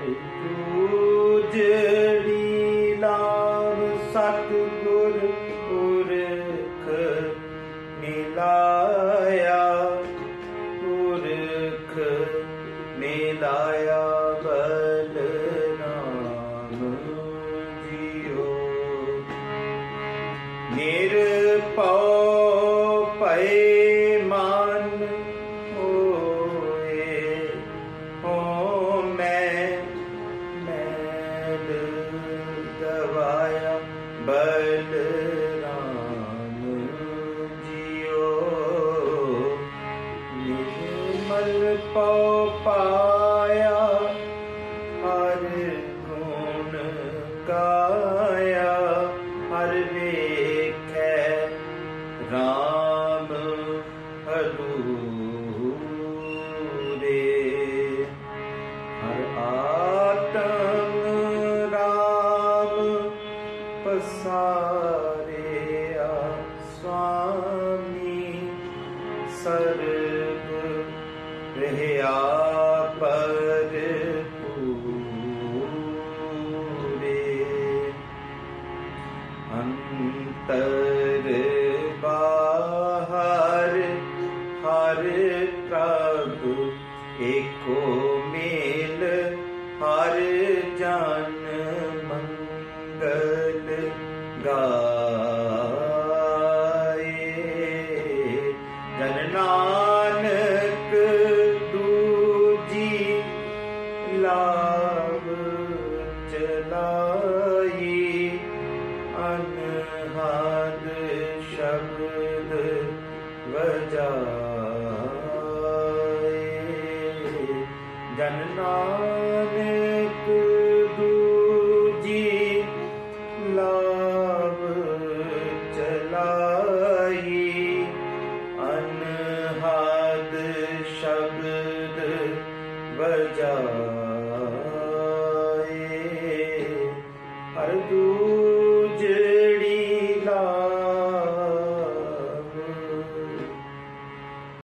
ਹਰ ਜੜੀ ਲਾਭ ਸਤਿਗੁਰ ਪੁਰਖ ਮਿਲਾਇਆ ਪੁਰਖ ਮਿਲਾਇਆ ਬਲਰਾਮ ਜੀਓ। ਨਿਰਭਉ ਭੈ ਪਉ ਪਾਇਆ, ਹਰ ਗੁਣ ਗਾਇਆ, ਹਰ ਵੇਖੈ RAM ਹਲੂਰੇ ਹਰ ਆਤਮ ਰਾਮ ਪਸਾਰਿਆ ਸੁਆਮੀ ਸਰਬ ਰਹਿਆ ਪਰ ਪੂਰੇ ਅੰਤਰ ਬਾਹਰ ਹਰ ਪ੍ਰਭ ਏਕੋ ਮੇਲ ਹਰ ਜਨ ਮੰਗਲ ਗਾਏ। ਜਨਨਾ ਲਾਭ ਚਲਾਈ। ਅਨਹਦ ਸ਼ਬਦ ਵਜਾਏ ਜਨ ਨਾਨਕ ਦੂਜੀ ਲਾਭ ਚਲਾਈ। ਅਨਹਦ ਸ਼ਬਦ ਵਜਾਏ